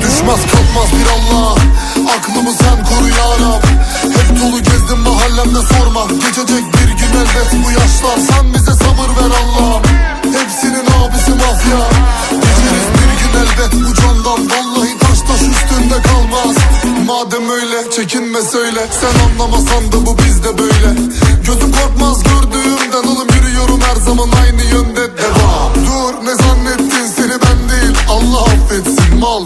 Düşmez kalkmaz bir Allah. Aklımı sen koru ya Rab. Hep dolu gezdim mahallemde sorma Geçecek bir gün elbet bu yaşlar. Sen bize sabır ver Allah Hepsinin abisi mafya. Geçeriz bir gün elbet bu candan. Vallahi taş taş üstünde kalmaz. Madem öyle çekinme söyle. Sen anlamasan da bu bizde böyle. Gözüm korkmaz gördüğümden. Oğlum yürüyorum her zaman aynı yönde. Devam Dur ne zannettin? Seni ben değil. Allah affetsin mal.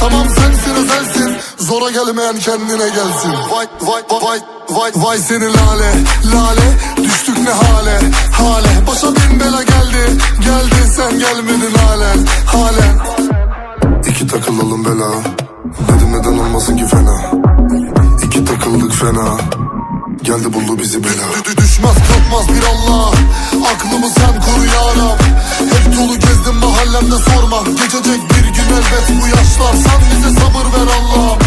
Tamam sensin özelsin Zora gelmeyen kendine gelsin. Vay vay vay vay vay. Vay seni lale lale. Düştük ne hale hale. Başa bin bela geldi. Geldi sen gelmedin halen halen. İki takılalım bela. Dedim neden olmasın ki fena? İki takıldık fena. Geldi buldu bizi bela. Dü- Düşmez kalkmaz bir Allah. Aklımı sen koru ya Rab. Hep dolu gezdim mahallemde sorma. Geçecek bir gün elbet bu yaşlar. Sen bize sabır ver Allah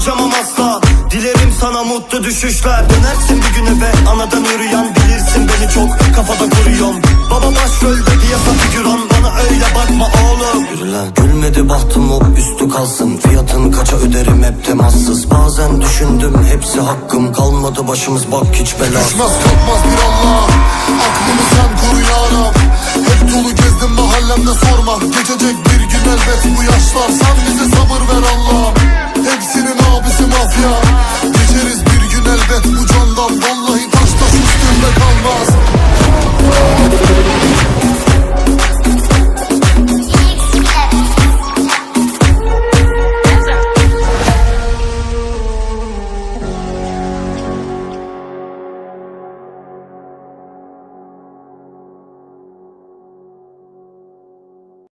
harcamam asla. Dilerim sana mutlu düşüşler. Dönersin bir gün eve anadan yürüyen Bilirsin beni çok. Kafada kuruyorum. Baba başrolde piyasa figüran Bana öyle bakma oğlum. Yürü Gülmedi bahtım o üstü kalsın. Fiyatın kaça öderim hep temassız. Bazen düşündüm hepsi hakkım. Kalmadı başımız bak hiç bela. Düşmez kalkmaz bir Allah. Aklımı sen koru yarab Hep dolu gezdim mahallemde sorma. Geçecek bir gün elbet bu yaşlar. Sen bize sabır ver mafya. Geçeriz bir gün elbet bu coğrafya